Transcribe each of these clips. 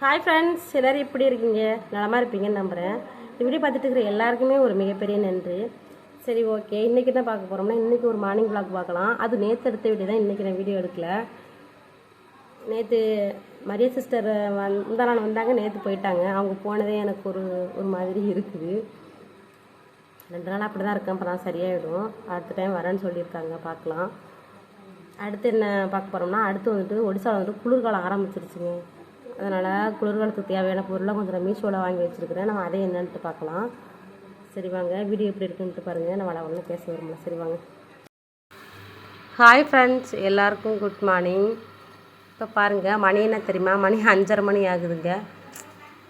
Hi friends எல்லோரும் எப்படி இருக்கீங்க? நலமாக இருப்பீங்கன்னு நம்புகிறேன் இந்த வீடியோ பார்த்துட்டு இருக்கிற எல்லாருக்குமே ஒரு மிகப்பெரிய நன்றி. சரி ஓகே இன்றைக்கி தான் பார்க்க போகிறோம்னா இன்றைக்கி ஒரு மார்னிங் விளாக் பார்க்கலாம். அது நேற்று எடுத்த வீடியோ தான் இன்றைக்கி நான் வீடியோ எடுக்கல. நேற்று மரிய சிஸ்டர் வந் முந்தா நாள் வந்தாங்க நேற்று போயிட்டாங்க. அவங்க போனதே எனக்கு ஒரு ஒரு மாதிரி இருக்குது. ரெண்டு நாள் அப்படி தான் இருக்கேன் அப்புறம் சரியாயிடும். அடுத்த டைம் வரேன்னு சொல்லியிருக்காங்க பார்க்கலாம். அடுத்து என்ன பார்க்க போகிறோம்னா அடுத்து வந்துட்டு ஒடிசாவில் வந்துட்டு குளிர்காலம் ஆரம்பிச்சிருச்சுங்க. அதனால் குளிர்காலத்துக்கு தேவையான பொருளாக கொஞ்சம் மீஷோவில் வாங்கி வச்சுருக்கிறேன். நம்ம அதை என்னன்ட்டு பார்க்கலாம். சரி வாங்க வீடியோ எப்படி இருக்குன்ட்டு பாருங்கள் நான் வள வள பேச வரும்ல. சரி வாங்க. ஹாய் ஃப்ரெண்ட்ஸ் எல்லாருக்கும் குட் மார்னிங் இப்போ பாருங்கள் மணி என்ன தெரியுமா? மணி அஞ்சரை மணி ஆகுதுங்க.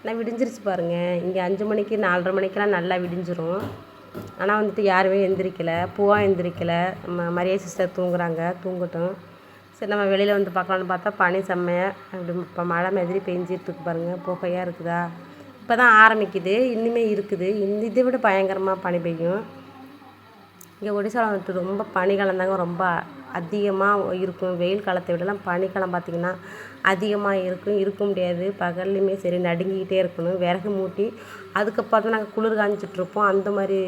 நான் விடிஞ்சிருச்சு பாருங்கள் இங்கே அஞ்சு மணிக்கு நாலரை மணிக்கெல்லாம் நல்லா விடிஞ்சிரும். ஆனால் வந்துட்டு யாருமே எந்திரிக்கலை. பூவா எந்திரிக்கலை. நம்ம மரியா சிஸ்டர் தூங்குறாங்க. தூங்கட்டும். சரி நம்ம வெளியில் வந்து பார்க்கலான்னு பார்த்தா பனி செம்மையாக அப்படி இப்போ மழை மாதிரி பெஞ்சிட்ருக்கு பாருங்கள் புகையாக இருக்குதா? இப்போ தான் ஆரம்பிக்குது. இன்னுமே இருக்குது. இந்த இதை விட பயங்கரமாக பனி பெய்யும். இங்கே ஒடிசாவில் வந்துட்டு ரொம்ப பனிக்காலம் தாங்க ரொம்ப அதிகமாக இருக்கும். வெயில் காலத்தை விடலாம் பனிக்காலம் பார்த்திங்கன்னா அதிகமாக இருக்கும். இருக்க முடியாது. பகல்லையுமே சரி நடுங்கிக்கிட்டே இருக்கணும். விறகு மூட்டி அதுக்கப்புறம் தான் நாங்கள் குளிர் காஞ்சிட்ருப்போம் அந்த மாதிரி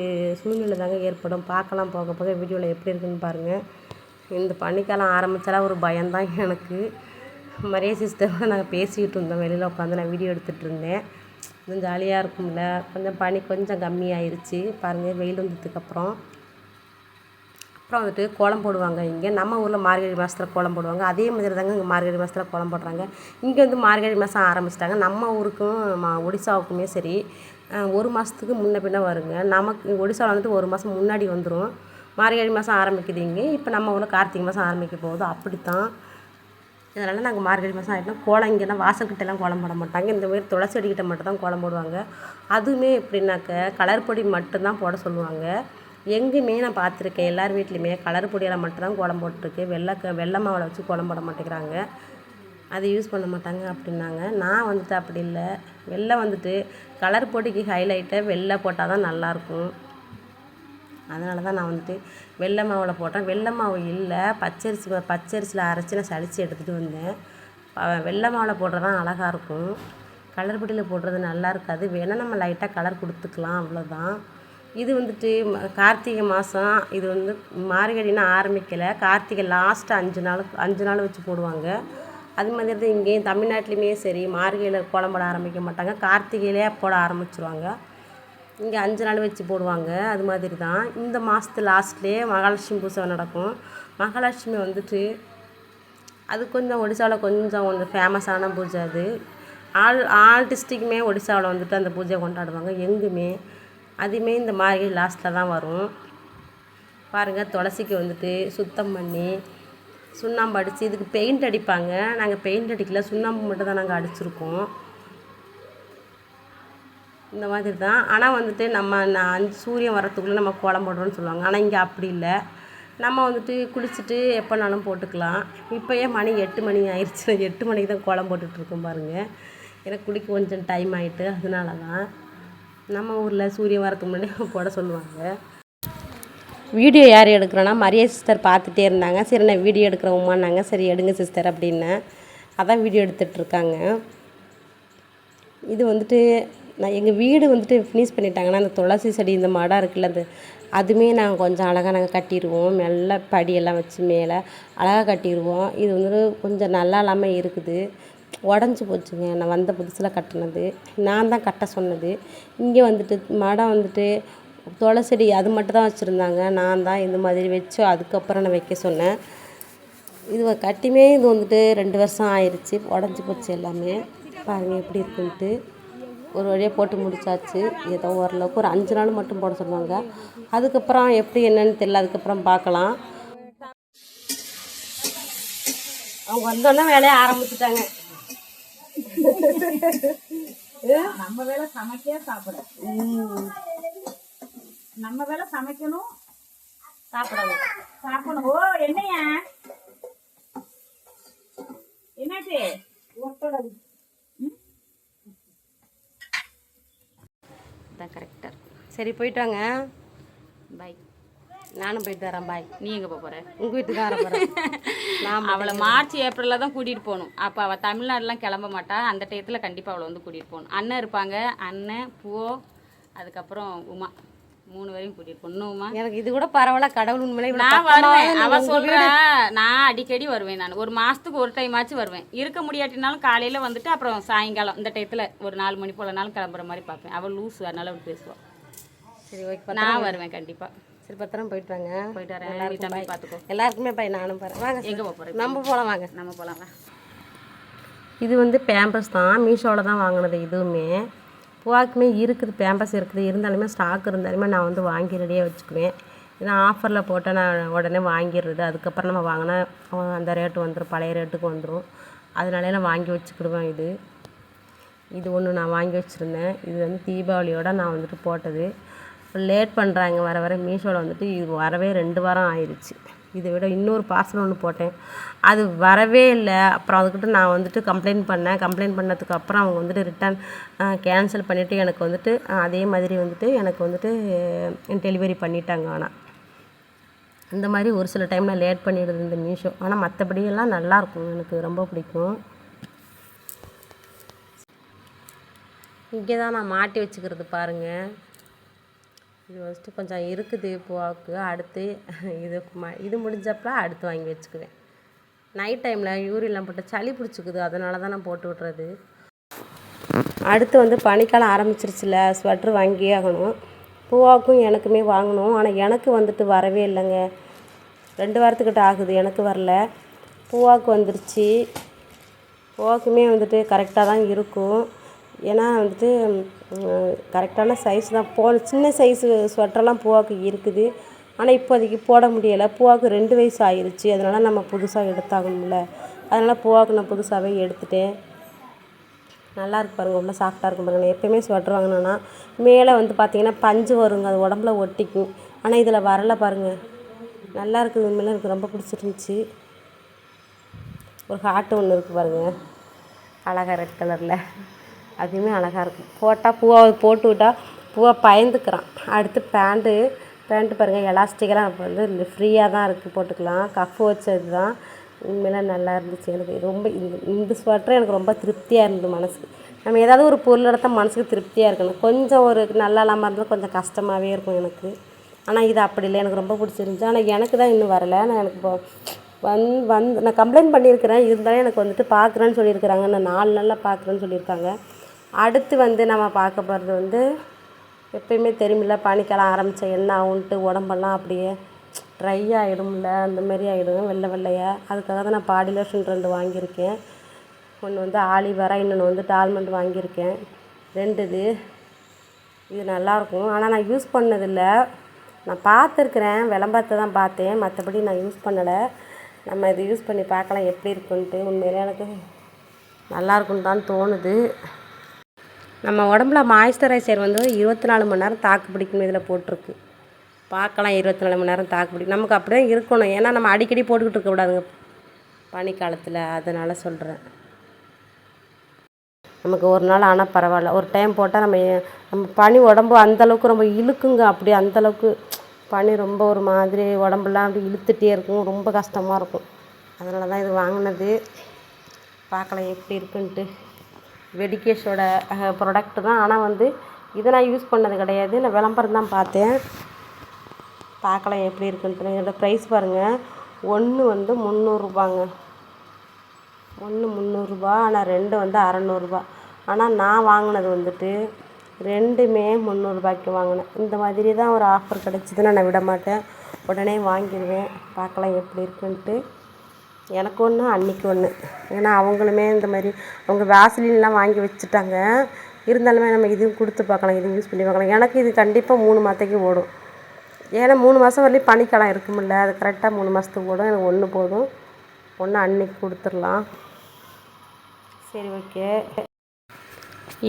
சூழ்நிலை தாங்க ஏற்படும். பார்க்கலாம் போக போக வீடியோவில் எப்படி இருக்குன்னு பாருங்கள் இந்த பனிக்காலம் ஆரம்பித்தாலாம் ஒரு பயம்தான் எனக்கு. மரியா சிஸ்டரோட நாங்கள் பேசிக்கிட்டு இருந்தோம். வெளியில் உட்காந்து நான் வீடியோ எடுத்துகிட்டு இருந்தேன். கொஞ்சம் ஜாலியாக இருக்கும்ல. கொஞ்சம் பனி கொஞ்சம் கம்மியாயிருச்சு. பாருங்கள் வெயில் வந்ததுக்கப்புறம் அப்புறம். வந்துட்டு கோலம் போடுவாங்க இங்கே. நம்ம ஊரில் மார்கழி மாதத்தில் கோலம் போடுவாங்க. அதே மாதிரி தாங்க இங்கே மார்கழி மாதத்தில் கோலம் போடுறாங்க. இங்கே வந்து மார்கழி மாதம் ஆரம்பிச்சிட்டாங்க. நம்ம ஊருக்கும் மா ஒடிசாவுக்குமே சரி ஒரு மாதத்துக்கு முன்ன பின்ன வருங்க. நமக்கு ஒடிசாவில் வந்துட்டு ஒரு மாதம் முன்னாடி வந்துடும் மார்கழி மாதம் ஆரம்பிக்குதுங்க இப்போ நம்ம ஊரில் கார்த்திகை மாதம் ஆரம்பிக்க போகுது. அப்படித்தான். இதனால் நாங்கள் மார்கழி மாதம் ஆகிட்டோம் கோலம் இங்கேனா வாசல்கிட்டலாம் கோலம் போட மாட்டாங்க. இந்த மாதிரி துளசி செடிக்கிட்ட மட்டும் தான் கோலம் போடுவாங்க. அதுவுமே எப்படின்னாக்க கலர் பொடி மட்டும்தான் போட சொல்லுவாங்க. எங்கேயுமே நான் பார்த்துருக்கேன். எல்லார் வீட்லேயுமே கலர் பொடியால் மட்டும்தான் கோலம் போட்டிருக்கு. வெள்ளை க வெள்ளை மாவில் வச்சு கோலம் போட மாட்டேங்கிறாங்க. அதை யூஸ் பண்ண மாட்டாங்க அப்படின்னாங்க. நான் வந்துட்டு அப்படி இல்லை. வெள்ளை வந்துட்டு கலர் பொடிக்கு ஹைலைட்டை வெள்ளை போட்டால் தான் நல்லாயிருக்கும். அதனால தான் நான் வந்துட்டு வெள்ளை மாவில் போட்டேன். வெள்ளை மாவு இல்லை பச்சரிசி பச்சரிசியில் அரைச்சி நான் சளிச்சு எடுத்துகிட்டு வந்தேன். வெள்ளை மாவில் போடுறது தான் அழகாக இருக்கும். கலர் பொடியில் போடுறது நல்லா இருக்காது. வேணால் நம்ம லைட்டாக கலர் கொடுத்துக்கலாம் அவ்வளோதான் இது வந்துட்டு கார்த்திகை மாதம் இது வந்து மார்கழின்னு ஆரம்பிக்கலை. கார்த்திகை லாஸ்ட்டு அஞ்சு நாள் அஞ்சு நாள் வச்சு போடுவாங்க. அது மாதிரி தான் இங்கேயும் தமிழ்நாட்டிலையுமே சரி மார்கழியில் கோலம் போட ஆரம்பிக்க மாட்டாங்க. கார்த்திகையிலே போட ஆரம்பிச்சிருவாங்க. இங்கே அஞ்சு நாள் வச்சு போடுவாங்க அது மாதிரி தான் இந்த மாதத்து லாஸ்ட்லேயே மகாலட்சுமி பூஜை நடக்கும். மகாலட்சுமி வந்துட்டு அது கொஞ்சம் ஒடிசாவில் கொஞ்சம் கொஞ்சம் ஃபேமஸான பூஜை அது. ஆல் ஆல் டிஸ்ட்ரிக்குமே ஒடிசாவில் வந்துட்டு அந்த பூஜையை கொண்டாடுவாங்க எங்குமே. அதுவுமே இந்த மாதிரி லாஸ்ட்டில் தான் வரும். பாருங்கள் துளசிக்கு வந்துட்டு சுத்தம் பண்ணி சுண்ணாம்பு அடித்து இதுக்கு பெயிண்ட் அடிப்பாங்க. நாங்கள் பெயிண்ட் அடிக்கல சுண்ணாம்பு மட்டும் தான் நாங்கள் அடிச்சிருக்கோம். இந்த மாதிரி தான். ஆனால் வந்துட்டு நம்ம நான் அஞ்சு சூரியன் வரத்துக்குள்ளே நம்ம கோலம் போடுறோம்னு சொல்லுவாங்க. ஆனால் இங்கே அப்படி இல்லை. நம்ம வந்துட்டு குளிச்சுட்டு எப்போனாலும் போட்டுக்கலாம். இப்போயே மணி எட்டு மணி ஆயிடுச்சு எட்டு மணிக்கு தான் கோலம் போட்டுட்ருக்கோம் பாருங்கள் எனக்கு குளிக்க கொஞ்சம் டைம் ஆகிட்டு அதனால தான் நம்ம ஊரில் சூரியன் வரத்துக்கு முன்னாடி போட சொல்லுவாங்க. வீடியோ யார் எடுக்கிறோன்னா மரிய சிஸ்டர் பார்த்துட்டே இருந்தாங்க. சரி நான் வீடியோ எடுக்கிறோம்மான்னாங்க. சரி எடுங்க சிஸ்டர் அப்படின்னேன் அதான் வீடியோ எடுத்துகிட்ருக்காங்க இது வந்துட்டு நான் எங்கள் வீடு வந்துட்டு ஃபினிஷ் பண்ணிட்டாங்கன்னா அந்த துளசி செடி இந்த மடம் இருக்குல்ல அந்த அதுவுமே நாங்கள் கொஞ்சம் அழகாக நாங்கள் கட்டிடுவோம் மேலே படியெல்லாம் வச்சு மேலே அழகாக கட்டிடுவோம் இது வந்துட்டு கொஞ்சம் நல்லா இல்லாமல் இருக்குது. உடஞ்சி போச்சுங்க. நான் வந்த புதுசில் கட்டினது. நான் தான் கட்ட சொன்னது. இங்கே வந்துட்டு மடம் வந்துட்டு துளசி செடி அது மட்டும் தான் வச்சுருந்தாங்க. நான் தான் இந்த மாதிரி வச்சு அதுக்கப்புறம் நான் வைக்க சொன்னேன். இது கட்டியுமே இது வந்துட்டு ரெண்டு வருஷம் ஆயிடுச்சு உடஞ்சி போச்சு எல்லாமே. பாருங்கள் எப்படி இருக்குன்ட்டு. ஒரு வழியாக போட்டு முடிச்சாச்சு. ஏதோ ஓரளவுக்கு ஒரு அஞ்சு நாள் மட்டும் போட சொல்லுவாங்க. அதுக்கப்புறம் எப்படி என்னன்னு தெரியல. அதுக்கப்புறம் பார்க்கலாம். அவங்க வந்தோடனே வேலையை ஆரம்பிச்சுட்டாங்க. நம்ம வேலை சமைக்க சாப்பிட. நம்ம வேலை சமைக்கணும் சாப்பிடணும். சாப்பிடணும். ஓ என்னையா? என்னாச்சு? இதான் கரெக்டாக சரி போயிட்டு வாங்க. பை நானும் போயிட்டு வரேன். பாய் நீ எங்கே போக போகிற உங்கள் வீட்டுக்கு தான் வர போகிறேன் நான் அவளை மார்ச் ஏப்ரலில் தான் கூட்டிகிட்டு போகணும். அப்போ அவள் தமிழ்நாடுலாம் கிளம்ப மாட்டா. அந்த டயத்தில் கண்டிப்பாக அவளை வந்து கூட்டிகிட்டு போகணும். அண்ணன் இருப்பாங்க. அண்ணன் பூவோ அதுக்கப்புறம் உமா. மூணு வரையும் இன்னும் உமா எனக்கு இது கூட பரவாயில்ல கடவுள் உண்மையிலே நான் வருவேன். அவ சொல்றா நான் அடிக்கடி வருவேன் நான். ஒரு மாசத்துக்கு ஒரு டைம் ஆச்சு வருவேன். இருக்க முடியாட்டினாலும் காலையில வந்துட்டு அப்புறம் சாயங்காலம் இந்த டயத்துல ஒரு நாலு மணி போலனாலும் கிளம்புற மாதிரி பார்ப்பேன். அவள் லூஸ் அதனால அவள் பேசுவா. சரி ஓகே நான் வருவேன் கண்டிப்பா. சரி பத்திரம் போயிட்டு வாங்க. போயிட்டு வரேன். பார்த்துக்கோ. எல்லாருக்குமே பாய் நானும் பாரு வாங்க எங்க போக போறேன் நம்ம போகலாம் வாங்க. நம்ம போலாம் வா. இது வந்து பேம்பஸ் தான். மீஷோவில் தான் வாங்கினது இதுவுமே பூவாக்குமே இருக்குது பேம்பஸ் இருக்குது. இருந்தாலுமே ஸ்டாக் இருந்தாலுமே நான் வந்து வாங்கி ரெடியாக வச்சுக்குவேன். ஏன்னா ஆஃபரில் போட்டால் நான் உடனே வாங்கிடுறது அதுக்கப்புறம் நம்ம வாங்கினா அந்த ரேட்டு வந்துடும் பழைய ரேட்டுக்கு வந்துடும் அதனாலே நான் வாங்கி வச்சுக்கிடுவேன் இது. இது ஒன்று நான் வாங்கி வச்சுருந்தேன். இது வந்து தீபாவளியோடு நான் வந்துட்டு போட்டது. லேட் பண்ணுறாங்க வர வர மீஷோவில் வந்துட்டு இது வரவே ரெண்டு வாரம் ஆயிடுச்சு இதை விட இன்னொரு பார்சல் ஒன்று போட்டேன். அது வரவே இல்லை. அப்புறம் அதுக்கிட்ட நான் வந்துட்டு கம்ப்ளைண்ட் பண்ணேன். கம்ப்ளைண்ட் பண்ணதுக்கு அப்புறம் அவங்க வந்துட்டு ரிட்டன் கேன்சல் பண்ணிவிட்டு எனக்கு வந்துட்டு அதே மாதிரி வந்துட்டு எனக்கு வந்துட்டு டெலிவரி பண்ணிட்டாங்க ஆனால் இந்த மாதிரி ஒரு சில டைமில் லேட் பண்ணிடுது இந்த மீஷோ. ஆனால் மற்றபடியெல்லாம் நல்லாயிருக்கும் எனக்கு ரொம்ப பிடிக்கும். இங்கே தான் நான் மாட்டி வச்சுக்கிறது பாருங்கள் இது ஃபஸ்ட்டு கொஞ்சம் இருக்குது பூவாவுக்கு அடுத்து இது ம இது முடிஞ்சப்பலாம் அடுத்து வாங்கி வச்சுக்குவேன். நைட் டைமில் யூரியெல்லாம் போட்டு சளி பிடிச்சிக்குது. அதனால தான் நான் போட்டு விட்றது. அடுத்து வந்து பனிக்காலம் ஆரம்பிச்சிருச்சுல ஸ்வெட்ரு வாங்கியே ஆகணும். பூவாக்கும் எனக்குமே வாங்கணும். ஆனால் எனக்கு வந்துட்டு வரவே இல்லைங்க. ரெண்டு வாரத்துக்கிட்ட ஆகுது எனக்கு வரல. பூவாக்கு வந்துருச்சு. பூவாக்குமே வந்துட்டு கரெக்டாக தான் இருக்கும். ஏன்னா வந்துட்டு கரெக்டான சைஸ் தான். போ சின்ன சைஸு ஸ்வெட்டர்லாம் பூவாக்கு இருக்குது. ஆனால் இப்போதைக்கு போட முடியலை. பூவாக்கு ரெண்டு வயசு ஆயிடுச்சு அதனால் நம்ம புதுசாக எடுத்தாகணும்ல. அதனால் பூவாக்கு நான் புதுசாகவே எடுத்துட்டேன். நல்லா இருக்கு பாருங்க. ரொம்ப சாஃப்டாக இருக்கும் பாருங்க. நான் எப்பயுமே ஸ்வெட்டர் வாங்கினேன்னா மேலே வந்து பார்த்தீங்கன்னா பஞ்சு வருங்க. அது உடம்புல ஒட்டிக்கும். ஆனால் இதில் வரல பாருங்கள் நல்லா இருக்குது. உண்மையில எனக்கு ரொம்ப பிடிச்சிருந்துச்சி. ஒரு ஹார்ட் ஒன்று இருக்குது பாருங்க. அழகாக ரெட் கலரில் அதுவுமே அழகாக இருக்கும். போட்டால் பூவை போட்டு விட்டால் பூவை பயந்துக்கிறான். அடுத்து பேண்ட்டு பேண்ட்டு பாருங்கள் எலாஸ்டிக்கெல்லாம் இப்போ வந்து ஃப்ரீயாக தான் இருக்குது போட்டுக்கலாம். கஃப் வச்சது தான் உண்மையிலாம் நல்லா இருந்துச்சு எனக்கு. ரொம்ப இந்த இந்த ஸ்வெட்டர் எனக்கு ரொம்ப திருப்தியாக இருந்தது மனசுக்கு. நம்ம ஏதாவது ஒரு பொருள் எடுத்தால் மனசுக்கு திருப்தியாக இருக்கணும். கொஞ்சம் ஒரு நல்லா இல்லாமல் இருந்தால் கொஞ்சம் கஷ்டமாகவே இருக்கும் எனக்கு. ஆனால் இது அப்படி இல்லை. எனக்கு ரொம்ப பிடிச்சிருந்துச்சி. ஆனால் எனக்கு தான் இன்னும் வரலை. நான் எனக்கு இப்போ வந் வந்து நான் கம்ப்ளைண்ட் பண்ணியிருக்கிறேன். இருந்தாலும் எனக்கு வந்துட்டு பார்க்குறேன்னு சொல்லியிருக்கிறாங்க. நான் நாலு நாளில் பார்க்குறேன்னு சொல்லியிருக்காங்க. அடுத்து வந்து நம்ம பார்க்க போகிறது வந்து எப்பயுமே தெரியுமில்ல பனிக்காலம் ஆரம்பித்தா என்ன ஆகுன்ட்டு உடம்பெல்லாம் அப்படியே ட்ரை ஆகிடும்ல அந்த மாதிரி ஆகிடும் வெள்ளை வெள்ளையாக அதுக்காக தான் நான் பாடி லோஷன் ரெண்டு வாங்கியிருக்கேன். ஒன்று வந்து ஆலிவரா இன்னொன்று வந்து டால்மண்ட் வாங்கியிருக்கேன். ரெண்டு இது இது நல்லாயிருக்கும். ஆனால் நான் யூஸ் பண்ணதில்லை. நான் பார்த்துருக்குறேன். விளம்பரத்தை தான் பார்த்தேன். மற்றபடி நான் யூஸ் பண்ணலை. நம்ம இது யூஸ் பண்ணி பார்க்கலாம் எப்படி இருக்குன்ட்டு. உண்மையிலே எனக்கு நல்லாயிருக்குன்னு தான் தோணுது. நம்ம உடம்புல மாய்ஸ்சரைசர் வந்து இருபத்தி நாலு மணி நேரம் தாக்கு பிடிக்கணும் இதில் போட்டிருக்கு. பார்க்கலாம் இருபத்தி நாலு மணி நேரம் தாக்கு பிடிக்கும் நமக்கு அப்படியே இருக்கணும். ஏன்னா நம்ம அடிக்கடி போட்டுக்கிட்டு இருக்கக்கூடாதுங்க பனிக்காலத்தில் அதனால் சொல்கிறேன் நமக்கு ஒரு நாள் ஆனால் பரவாயில்ல. ஒரு டைம் போட்டால் நம்ம நம்ம பனி உடம்பு அந்தளவுக்கு ரொம்ப இழுக்குங்க. அப்படி அந்தளவுக்கு பனி ரொம்ப ஒரு மாதிரி உடம்புலாம் அப்படி இழுத்துகிட்டே இருக்கும். ரொம்ப கஷ்டமாக இருக்கும். அதனால தான் இது வாங்கினது. பார்க்கலாம் எப்படி இருக்குன்ட்டு. வெடிகேஷோட ப்ராடக்ட் தான். ஆனால் வந்து இதை நான் யூஸ் பண்ணது கிடையாது. நான் விளம்பரம் தான் பார்த்தேன். பார்க்கலாம் எப்படி இருக்குன்ட்டு இதோட ப்ரைஸ் பாருங்கள் ஒன்று வந்து முந்நூறுரூபாங்க ஒன்று முந்நூறுரூபா ஆனால் ரெண்டு வந்து அறநூறுபா ஆனால் நான் வாங்கினது வந்துட்டு ரெண்டுமே முந்நூறுபாய்க்கு வாங்கினேன். இந்த மாதிரி தான் ஒரு ஆஃபர் கிடச்சிதுன்னா நான் விட மாட்டேன் உடனே வாங்கிடுவேன். பார்க்கலாம் எப்படி இருக்குன்ட்டு. எனக்கு ஒன்று அன்னைக்கு ஒன்று ஏன்னா அவங்களுமே இந்த மாதிரி அவங்க வேஸ்லின்லாம் வாங்கி வச்சுட்டாங்க. இருந்தாலுமே நம்ம இதையும் கொடுத்து பார்க்கலாம் இதையும் யூஸ் பண்ணி பார்க்கலாம். எனக்கு இது கண்டிப்பாக மூணு மாதத்துக்கு ஓடும். ஏன்னா மூணு மாதம் வரலையும் பனிக்காலம் இருக்குமில்ல. அது கரெக்டாக மூணு மாதத்துக்கு ஓடும். எனக்கு ஒன்று போதும். ஒன்று அன்னைக்கு கொடுத்துடலாம். சரி ஓகே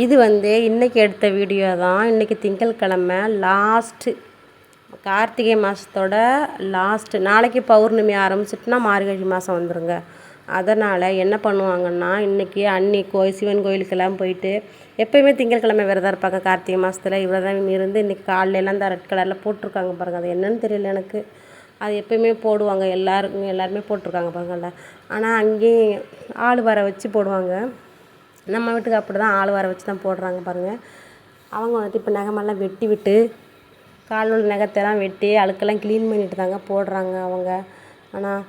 இது வந்து இன்றைக்கி எடுத்த வீடியோ தான். இன்றைக்கி திங்கட்கிழமை லாஸ்ட்டு கார்த்திகை மாதத்தோட லாஸ்ட்டு நாளைக்கு பௌர்ணமி ஆரம்பிச்சிட்டுனா மார்கழி மாதம் வந்துடுங்க அதனால் என்ன பண்ணுவாங்கன்னா இன்றைக்கி அன்னி கோயில் சிவன் கோயிலுக்கெல்லாம் போயிட்டு எப்போயுமே திங்கட்கிழமை விரதம் இருப்பாங்க கார்த்திகை மாதத்துல விரதம் இருந்து இன்றைக்கி காலையிலாம் அந்த ரெட் கலரில் போட்டிருக்காங்க பாருங்கள் அது என்னன்னு தெரியல எனக்கு. அது எப்பயுமே போடுவாங்க எல்லாருக்கும் எல்லாருமே போட்டிருக்காங்க பாருங்கள்ல ஆனால் அங்கேயும் ஆள் வர வச்சு போடுவாங்க. நம்ம வீட்டுக்கு அப்படி தான் ஆள் வர வச்சு தான் போடுறாங்க பாருங்கள் அவங்க வந்துட்டு இப்போ நகமெல்லாம் வெட்டி விட்டு கால் உள்ள நகத்தெல்லாம் வெட்டி அழுக்கெல்லாம் க்ளீன் பண்ணிட்டு தாங்க போடுறாங்க அவங்க. ஆனால்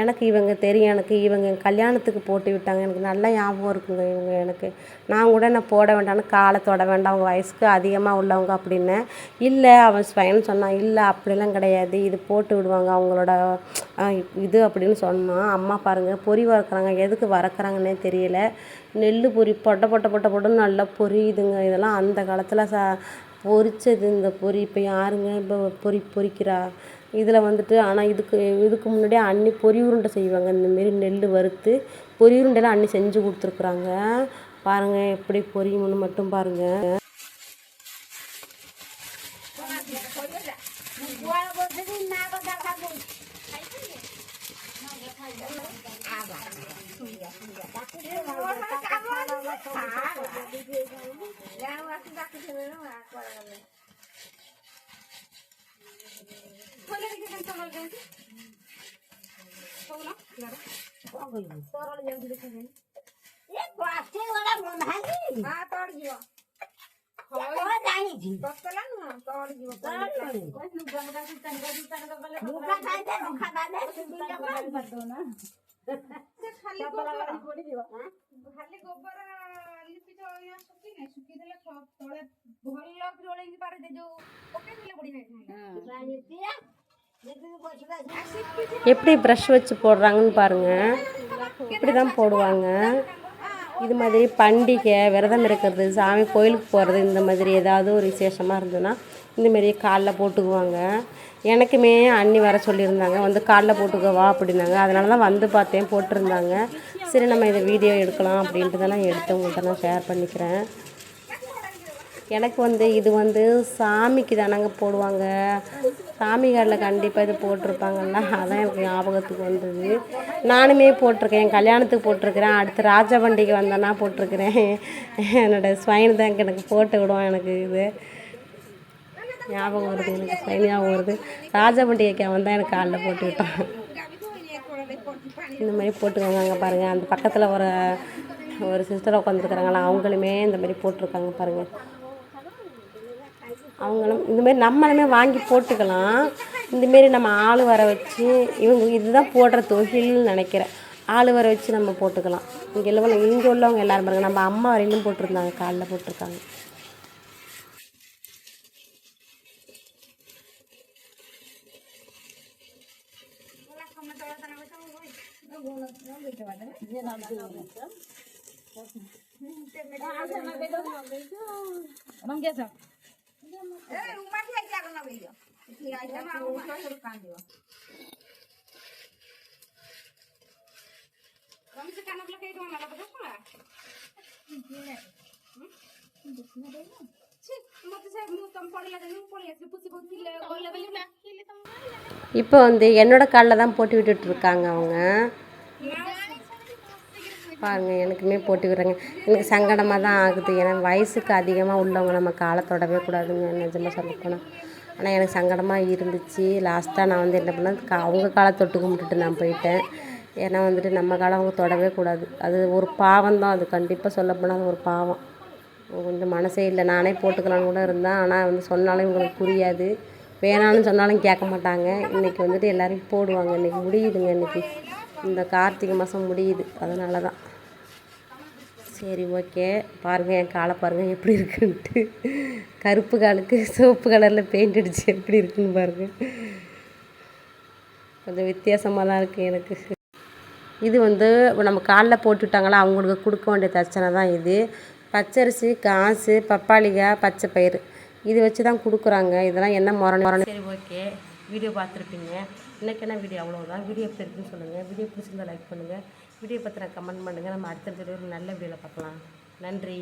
எனக்கு இவங்க தெரியும். எனக்கு இவங்க என் கல்யாணத்துக்கு போட்டு விட்டாங்க. எனக்கு நல்லா ஞாபகம் இருக்குங்க இவங்க எனக்கு. நான் கூட நான் போட வேண்டாம்னு காலை தொட வேண்டாம். அவங்க வயசுக்கு அதிகமாக உள்ளவங்க அப்படின்னு. இல்லை அவன் பையன் சொன்னான் இல்லை அப்படிலாம் கிடையாது. இது போட்டு விடுவாங்க அவங்களோட இது அப்படின்னு சொன்னான் அம்மா பாருங்கள் பொறி வறுக்குறாங்க. எதுக்கு வறுக்குறாங்கன்னே தெரியல. நெல் பொரி பொட்டை பொட்டை பொட்டை பொட்டை நல்லா பொரியுதுங்க. இதெல்லாம் அந்த காலத்தில் ச பொரிச்சது இந்த பொரி. இப்போ யாருங்க இப்போ பொரி பொரிக்கிறா? இதில் வந்துட்டு ஆனால் இதுக்கு இதுக்கு முன்னாடியே அண்ணி பொரி உருண்டை செய்வாங்க. இந்தமாரி நெல் வறுத்து பொரி உருண்டைலாம் அண்ணி செஞ்சு கொடுத்துருக்குறாங்க. பாருங்கள் எப்படி பொரியும்னு மட்டும் பாருங்கள் ডাকি ডাকি ধরে আর করা গেল খোলে রেখে দেন তো বলবেন শোনো সরল যাও খালি ଶୁଖିନି ଶୁଖିଦେଲେ ଥ- ତଳେ ଭଲ କି ଓଳେଇକି ପାରିଦେ ଯୋଉ ପକେଇଥିଲେ ବଢି ଯାଇଥାନ୍ତା எப்படி ப்ரஷ் வச்சு போடுறாங்கன்னு பாருங்கள் இப்படி தான் போடுவாங்க இது மாதிரி பண்டிகை விரதம் இருக்கிறது சாமி கோயிலுக்கு போகிறது இந்த மாதிரி ஏதாவது ஒரு விசேஷமாக இருந்ததுன்னா இந்தமாரி காலில் போட்டுக்குவாங்க எனக்குமே அண்ணி வர சொல்லியிருந்தாங்க வந்து காலில் போட்டுக்க வா அப்படின்னாங்க அதனால தான் வந்து பார்த்தேன் போட்டிருந்தாங்க சரி நம்ம இதை வீடியோ எடுக்கலாம் அப்படின்ட்டு தான் நான் எடுத்து உங்கள்கிட்ட நான் ஷேர் பண்ணிக்கிறேன். எனக்கு வந்து இது வந்து சாமிக்கு தானங்க போடுவாங்க. சாமி காலில் கண்டிப்பாக இது போட்டிருப்பாங்கல்ல அதான் எனக்கு ஞாபகத்துக்கு வந்தது. நானுமே போட்டிருக்கேன் கல்யாணத்துக்கு போட்டிருக்கிறேன் அடுத்து ராஜா பண்டிகை வந்தேன்னா போட்டிருக்கிறேன். என்னோட ஸ்வைன் தான் எனக்கு போட்டு விடுவான் எனக்கு இது. ஞாபகம் வருது எனக்கு ஸ்வைன் ஞாபகம் வருது. ராஜா பண்டிகைக்கு அவன் தான் எனக்கு காலில் போட்டு விட்டான். இந்த மாதிரி போட்டுக்கோங்க அங்கே பாருங்கள் அந்த பக்கத்தில் ஒரு ஒரு சிஸ்டர் உட்காந்துருக்குறாங்களா அவங்களுமே இந்த மாதிரி போட்டிருக்காங்க பாருங்கள் அவங்களும் இந்தமாரி நம்மளுமே வாங்கி போட்டுக்கலாம். இந்தமாரி நம்ம ஆள் வர வச்சு இவங்க இதுதான் போடுற தொழில்னு நினைக்கிறேன். ஆள் வர வச்சு நம்ம போட்டுக்கலாம். இங்கே உள்ளவங்க இங்கே உள்ளவங்க எல்லோரும் பாருங்கள் நம்ம அம்மா வரையிலும் போட்டிருந்தாங்க காலில் போட்டிருக்காங்க. இப்போ வந்து என்னோட காலில் தான் போட்டு விட்டுட்டு இருக்காங்க அவங்க. பாருங்கள் எனக்குமே போட்டு விடுறாங்க. எனக்கு சங்கடமாக தான் ஆகுது. ஏன்னா வயசுக்கு அதிகமாக உள்ளவங்க நம்ம காலை தொடவே கூடாதுங்க நிஜமாக சொல்ல போனால் ஆனால் எனக்கு சங்கடமாக இருந்துச்சு. லாஸ்ட்டாக நான் வந்து என்ன பண்ணேன் கா- அவங்க காலை தொட்டு கும்பிட்டுட்டு நான் போயிட்டேன். ஏன்னா வந்துட்டு நம்ம காலம் அவங்க தொடவே கூடாது. அது ஒரு பாவம் தான் அது கண்டிப்பாக சொல்ல போனால் அது ஒரு பாவம். கொஞ்சம் மனசே இல்லை. நானே போட்டுக்கலான்னு கூட இருந்தேன். ஆனால் வந்து சொன்னாலும் இவங்களுக்கு புரியாது. வேணான்னு சொன்னாலும் கேட்க மாட்டாங்க. இன்றைக்கி வந்துட்டு எல்லோரும் போடுவாங்க. இன்றைக்கி முடியுதுங்க. இன்றைக்கி இந்த கார்த்திகை மாதம் முடியுது. அதனால தான் சரி ஓகே. பாருங்கள் என் காலை பாருங்கள் எப்படி இருக்குன்ட்டு. கருப்பு காலுக்கு சிவப்பு கலரில் பெயிண்ட் அடிச்சு எப்படி இருக்குன்னு பாருங்கள் கொஞ்சம் வித்தியாசமாக தான் இருக்குது எனக்கு. இது வந்து நம்ம காலில் போட்டுவிட்டாங்களா அவங்களுக்கு கொடுக்க வேண்டிய தச்சனை தான் இது. பச்சரிசி காசு பப்பாளிக்காய் பச்சை பயிறு. இது வச்சு தான் கொடுக்குறாங்க. இதெல்லாம் என்ன முரண் முரண் சரி ஓகே. வீடியோ பார்த்துருப்பீங்க. இன்றைக்கி என்ன வீடியோ? அவ்வளோதான் வீடியோ எப்படி இருக்குன்னு சொல்லுங்கள் வீடியோ பிடிச்சிருந்தா லைக் பண்ணுங்கள் வீடியோ பற்றின கமெண்ட் பண்ணுங்கள் நம்ம அடுத்த வீடியோ ஒரு நல்ல வீடியோவில் பார்க்கலாம். நன்றி.